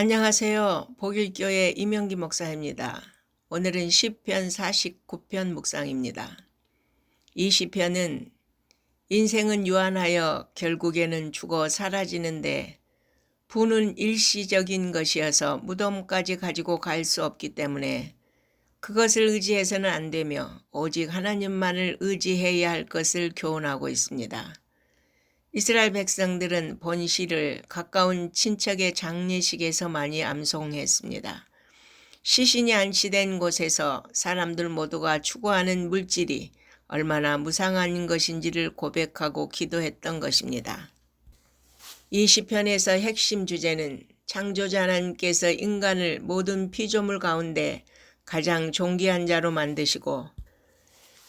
안녕하세요. 복일교회 이명기 목사입니다. 오늘은 시편 49편 묵상입니다. 이 시편은 인생은 유한하여 결국에는 죽어 사라지는데 부는 일시적인 것이어서 무덤까지 가지고 갈 수 없기 때문에 그것을 의지해서는 안 되며 오직 하나님만을 의지해야 할 것을 교훈하고 있습니다. 이스라엘 백성들은 본시를 가까운 친척의 장례식에서 많이 암송했습니다. 시신이 안치된 곳에서 사람들 모두가 추구하는 물질이 얼마나 무상한 것인지를 고백하고 기도했던 것입니다. 이 시편에서 핵심 주제는 창조자 하나님께서 인간을 모든 피조물 가운데 가장 존귀한 자로 만드시고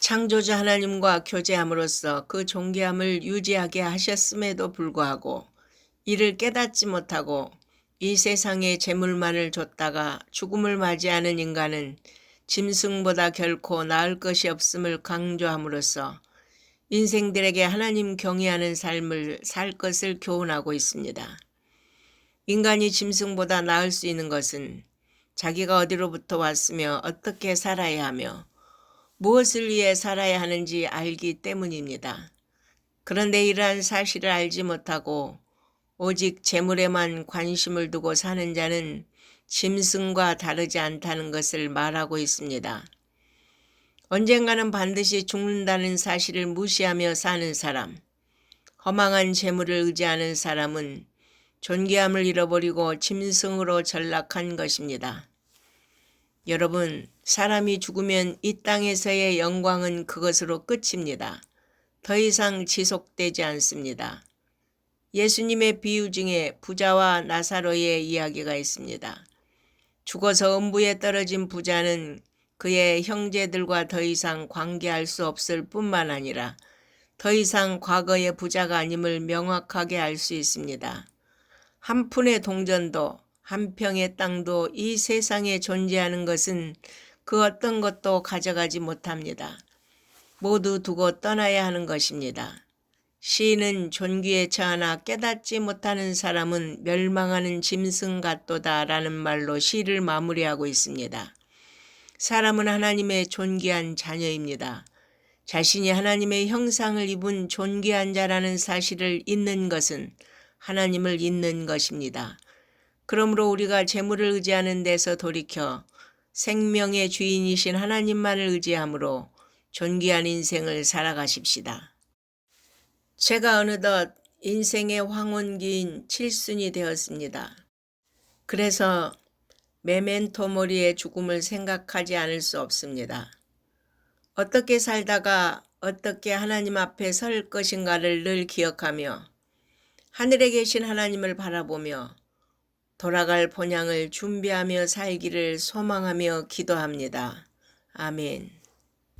창조자 하나님과 교제함으로써 그 존귀함을 유지하게 하셨음에도 불구하고 이를 깨닫지 못하고 이 세상에 재물만을 줬다가 죽음을 맞이하는 인간은 짐승보다 결코 나을 것이 없음을 강조함으로써 인생들에게 하나님 경외하는 삶을 살 것을 교훈하고 있습니다. 인간이 짐승보다 나을 수 있는 것은 자기가 어디로부터 왔으며 어떻게 살아야 하며 무엇을 위해 살아야 하는지 알기 때문입니다. 그런데 이러한 사실을 알지 못하고 오직 재물에만 관심을 두고 사는 자는 짐승과 다르지 않다는 것을 말하고 있습니다. 언젠가는 반드시 죽는다는 사실을 무시하며 사는 사람, 허망한 재물을 의지하는 사람은 존귀함을 잃어버리고 짐승으로 전락한 것입니다. 여러분, 사람이 죽으면 이 땅에서의 영광은 그것으로 끝입니다. 더 이상 지속되지 않습니다. 예수님의 비유 중에 부자와 나사로의 이야기가 있습니다. 죽어서 음부에 떨어진 부자는 그의 형제들과 더 이상 관계할 수 없을 뿐만 아니라 더 이상 과거의 부자가 아님을 명확하게 알 수 있습니다. 한 푼의 동전도 한 평의 땅도 이 세상에 존재하는 것은 그 어떤 것도 가져가지 못합니다. 모두 두고 떠나야 하는 것입니다. 시인은 존귀에 처하나 깨닫지 못하는 사람은 멸망하는 짐승 같도다 라는 말로 시를 마무리하고 있습니다. 사람은 하나님의 존귀한 자녀입니다. 자신이 하나님의 형상을 입은 존귀한 자라는 사실을 잊는 것은 하나님을 잊는 것입니다. 그러므로 우리가 재물을 의지하는 데서 돌이켜 생명의 주인이신 하나님만을 의지함으로 존귀한 인생을 살아가십시다. 제가 어느덧 인생의 황혼기인 칠순이 되었습니다. 그래서 메멘토 모리의 죽음을 생각하지 않을 수 없습니다. 어떻게 살다가 어떻게 하나님 앞에 설 것인가를 늘 기억하며 하늘에 계신 하나님을 바라보며 돌아갈 본향을 준비하며 살기를 소망하며 기도합니다. 아멘.